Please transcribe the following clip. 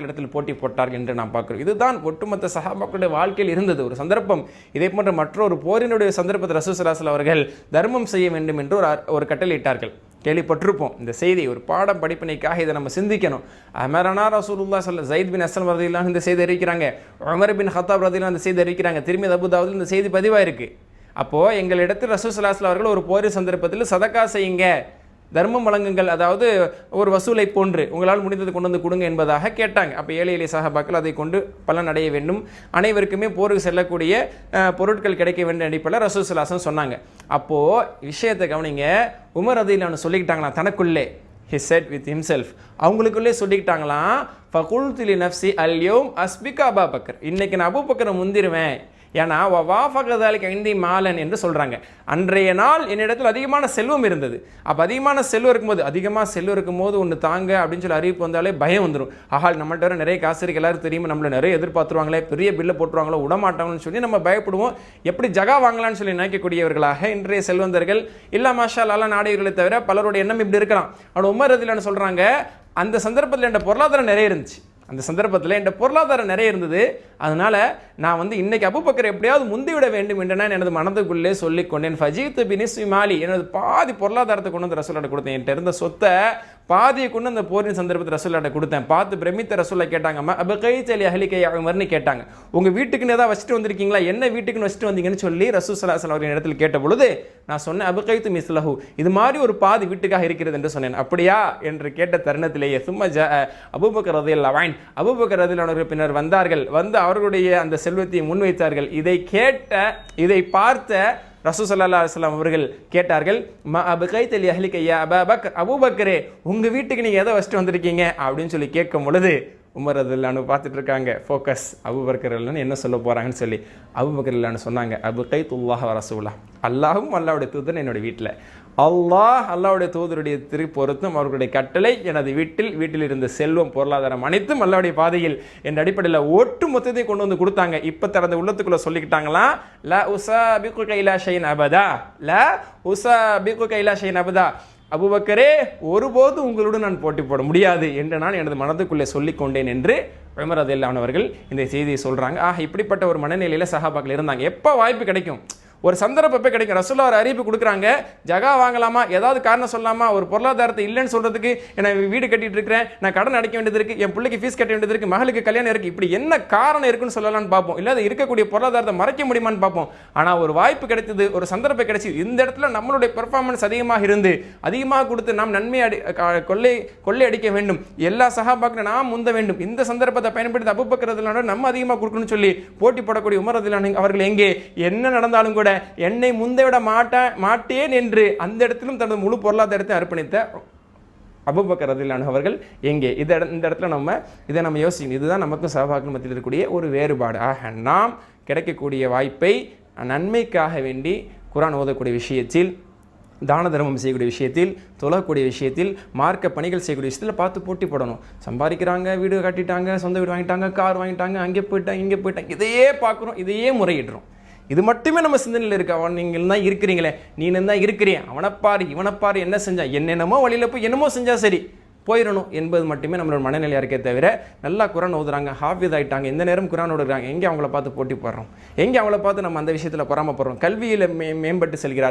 இடத்தில் போட்டி போட்டார் என்று நாம் பார்க்கிறோம். இதுதான் ஒட்டுமொத்த சஹாபாக்களுடைய வாழ்க்கையில் இருந்தது. ஒரு சந்தர்ப்பம். இதே போன்ற மற்றொரு போரினுடைய சந்தர்ப்பத்தில் ரசூசலாசல் அவர்கள் தர்மம் செய்ய வேண்டும் என்று ஒரு ஒரு கட்டளையிட்டார்கள் கேள்விப்பட்டிருப்போம். இந்த செய்தி ஒரு பாடம் படிப்பினைக்காக இதை நம்ம சிந்திக்கணும். அமரனா ரசூலுல்லா சொல்ல ஜயித் பின் அஸ்லம் ரதிலாம் இந்த செய்தி அறிவிக்கிறாங்க. உமர் பின் ஹத்தாப் ரதிலாம் இந்த செய்தி அறிவிக்கிறாங்க. திரும்பி அபுதாவில் இந்த செய்தி பதிவாயிருக்கு. அப்போது எங்களிடத்தில் ரசூசலாசல் அவர்கள் ஒரு போரி சந்தர்ப்பத்தில் சதக்கா செய்யுங்க. தர்மம் வழங்குங்கள் அதாவது ஒரு வசூலை போன்று உங்களால் முடிந்தது கொண்டு வந்து கொடுங்க என்பதாக கேட்டாங்க. அப்போ ஏழை எளிய சகாபாக்கள் அதை கொண்டு பலன் அடைய வேண்டும். அனைவருக்குமே போருக்கு செல்லக்கூடிய பொருட்கள் கிடைக்க வேண்டும் அடிப்படையில் ரசூசுல்லாசன் சொன்னாங்க. அப்போது விஷயத்தை கவனிங்க. உமர் அதிலான்னு சொல்லிக்கிட்டாங்களா? தனக்குள்ளே. ஹி செட் வித் ஹிம்செல்ஃப் அவங்களுக்குள்ளே சொல்லிக்கிட்டாங்களாம் ஃபகுல்துலி நஃப்சி அல்யோம் அஸ்பிகா அபா பக்கர். இன்னைக்கு நான் அபு பக்கரை முந்திருவேன். ஏன்னா வாஃபகதாலிக்கு ஐந்தி மாலன் என்று சொல்கிறாங்க அன்றைய நாள் என்னிடத்தில் அதிகமான செல்வம் இருந்தது. அப்போ அதிகமான செல்வம் இருக்கும்போது அதிகமாக செல்வம் இருக்கும்போது ஒன்று தாங்க அப்படின்னு சொல்லி அறிவிப்பு வந்தாலே பயம் வந்துடும் ஆஹா நம்மள்ட்ட வர நிறைய காசு இருக்கு எல்லாரும் தெரியுமா? நம்மளை நிறைய எதிர்பார்த்துருவாங்களே பெரிய பில்லை போட்டுருவாங்களோ விடமாட்டாங்கன்னு சொல்லி நம்ம பயப்படுவோம். எப்படி ஜகா வாங்கலாம்னு சொல்லி நினைக்கக்கூடியவர்களாக இன்றைய செல்வந்தர்கள் இல்லா மாஷா லாலா நாடியவர்களை தவிர பலருடைய எண்ணம் இப்படி இருக்கலாம். ஆனால் உமர் அதில் சொல்கிறாங்க அந்த சந்தர்ப்பத்தில் என்ற பொருளாதாரம் நிறைய இருந்துச்சு. அந்த சந்தர்ப்பத்தில் என் பொருளாதாரம் நிறைய இருந்தது. அதனால் நான் வந்து இன்னைக்கு அபுபக்கர் எப்படியாவது முந்திவிட வேண்டும் என்று நான் எனது மனதுக்குள்ளே சொல்லிக்கொண்டேன். ஃபஜீத் பினிஸ் மாலி எனது பாதி பொருளாதாரத்தை கொண்டு வந்து ரசூலாட்ட கொடுத்தேன். என்கிட்ட இருந்த சொத்தை பாதியை கொண்டு அந்த போரின் சந்தர்ப்பத்தில் ரசூல்லாட்ட கொடுத்தேன். பார்த்து பிரமித்த ரசூலா கேட்டாங்கம்மா அப்போ கை செலி அகலிக்கை அவர்னு கேட்டாங்க. உங்கள் வீட்டுக்குன்னு ஏதாவது வச்சுட்டு வந்திருக்கீங்களா? என்ன வீட்டுக்குன்னு வச்சுட்டு வந்தீங்கன்னு சொல்லி ரசூ சலாஹ் அவர்களின் இடத்தில் கேட்ட பொழுது நான் சொன்னேன் அபுகைத்து மிஸ்லஹு இது மாதிரி ஒரு பாதி வீட்டுக்காக இருக்கிறது என்று சொன்னேன். அப்படியா? என்று கேட்ட தருணத்திலேயே சும்மா ஜ அபுபக்கர் ரதில் லவாயின் அபுபக்கர் ரதில் அவர்கள் பின்னர் வந்தார்கள். வந்து அவர்களுடைய அந்த செல்வத்தை முன்வைத்தார்கள். இதை கேட்ட இதை பார்த்த ரசூ சல்லா அலுவலாம் அவர்கள் கேட்டார்கள் ம அபுகை தெலி அஹ்லிக் ஐயா அபக் அபூபக்கரே உங்கள் வீட்டுக்கு நீங்கள் எதை வச்சுட்டு வந்திருக்கீங்க? அப்படின்னு சொல்லி கேட்கும் பொழுது உமர் அதில்லான்னு பார்த்துட்டு இருக்காங்க ஃபோக்கஸ் அபுபக்கர் இல்லைன்னு என்ன சொல்ல போகிறாங்கன்னு சொல்லி. அபுபக்கர் இல்லான்னு சொன்னாங்க. அபு கை துல்லாஹ் ரசூலா. அல்லாஹும் அல்லாவுடைய தூதன் என்னோட வீட்டில். அல்லாஹ் அல்லாவுடைய தூதருடைய திரு அவர்களுடைய கட்டளை எனது வீட்டில் வீட்டில் இருந்த செல்வம் பொருளாதாரம் அனைத்தும் அல்லாவுடைய பாதையில் என்ற அடிப்படையில் ஒட்டு மொத்தத்தையும் கொண்டு வந்து கொடுத்தாங்க. இப்போ தனது உள்ளத்துக்குள்ளே சொல்லிக்கிட்டாங்களா? ல உசா பிகு கைலா ஷைன் அபதா. ல உசா பிகு கைலா ஷைன் அபதா. அபுபக்கரே ஒருபோது உங்களுடன் நான் போட்டி போட முடியாது என்று நான் எனது மனதுக்குள்ளே சொல்லிக்கொண்டேன் என்று உமர் அதில்லான் அவர்கள் இந்த செய்தியை சொல்கிறாங்க ஆக இப்படிப்பட்ட ஒரு மனநிலையில் சஹாபாக்கள் இருந்தாங்க. எப்போ வாய்ப்பு கிடைக்கும்? ஒரு சந்தர்ப்பப்பே கிடைக்கும்? ரசூல்லா ஒரு அறிவிப்பு கொடுக்குறாங்க. ஜகா வாங்கலாமா? ஏதாவது காரணம் சொல்லலாமா? ஒரு பொருளாதாரத்தை இல்லைன்னு சொல்றதுக்கு நான் வீடு கட்டிட்டு இருக்கிறேன் நான் கடன் அடைக்க வேண்டியது இருக்கு என் பிள்ளைக்கு ஃபீஸ் கட்ட வேண்டியது இருக்கு மகளுக்கு கல்யாணம் இருக்கு. இப்படி என்ன காரணம் இருக்குன்னு சொல்லலாம்னு பார்ப்போம். இல்லை அது இருக்கக்கூடிய பொருளாதாரத்தை மறைக்க முடியுமான்னு பார்ப்போம். ஆனால் ஒரு வாய்ப்பு கிடைத்தது ஒரு சந்தர்ப்பம் கிடைச்சது இந்த இடத்துல நம்மளுடைய பெர்ஃபார்மன்ஸ் அதிகமாக இருந்து அதிகமாக கொடுத்து நாம் நன்மை அடி கொள்ளை கொள்ளை அடிக்க வேண்டும். எல்லா சகாபாக்களும் நாம் முந்த வேண்டும். இந்த சந்தர்ப்பத்தை பயன்படுத்தி அபுபக்கிறதுனால நம்ம அதிகமாக கொடுக்கணும்னு சொல்லி போட்டி போடக்கூடிய உமர் அவர்கள் எங்கே? என்ன நடந்தாலும் கூட என்னை முந்தவிட மாட்டேன் மாட்டேன் என்று அந்த இடத்திலும் தனது முழு பொருளாதாரத்தை அர்ப்பணித்த அபுபக்கர் ரதிலான அவர்கள் எங்கே? இந்த இட இந்த இடத்துல நம்ம இதை நம்ம யோசிக்கணும். இதுதான் நமக்கும் சகபாக்கள் மத்தியில் இருக்கக்கூடிய ஒரு வேறுபாடு. ஆக நாம் கிடைக்கக்கூடிய வாய்ப்பை நன்மைக்காக வேண்டி குரான் ஓதக்கூடிய விஷயத்தில் தான தர்மம் செய்யக்கூடிய விஷயத்தில் தொழக்கூடிய விஷயத்தில் மார்க்க பணிகள் செய்யக்கூடிய விஷயத்தில் பார்த்து போட்டி போடணும். சம்பாதிக்கிறாங்க வீடு கட்டிட்டாங்க சொந்த வீடு வாங்கிட்டாங்க கார் வாங்கிட்டாங்க அங்கே போயிட்டாங்க இங்கே போயிட்டாங்க. இதையே பார்க்குறோம் இதையே முறையிடுறோம். இது மட்டுமே நம்ம சிந்தனையில் இருக்க. அவன் நீங்கள் தான் இருக்கிறீங்களே. நீ தான் பாரு இவனை பாரு என்ன செஞ்சா? என்னென்னமோ வழியில் போய் என்னமோ செஞ்சால் சரி. போயிடணும் என்பது மட்டுமே நம்மளோட மனநிலையாக இருக்கே தவிர நல்லா குரான் ஓதுறாங்க ஹாஃபிஸ் ஆகிட்டாங்க எந்த நேரம் குரான் ஓடுறாங்க எங்கே அவங்கள பார்த்து போட்டி போடுறோம்? எங்கே அவங்கள பார்த்து நம்ம அந்த விஷயத்தில் பொறாமப்படுறோம் கல்வியில் மே மேம்பட்டு செல்கிறார்.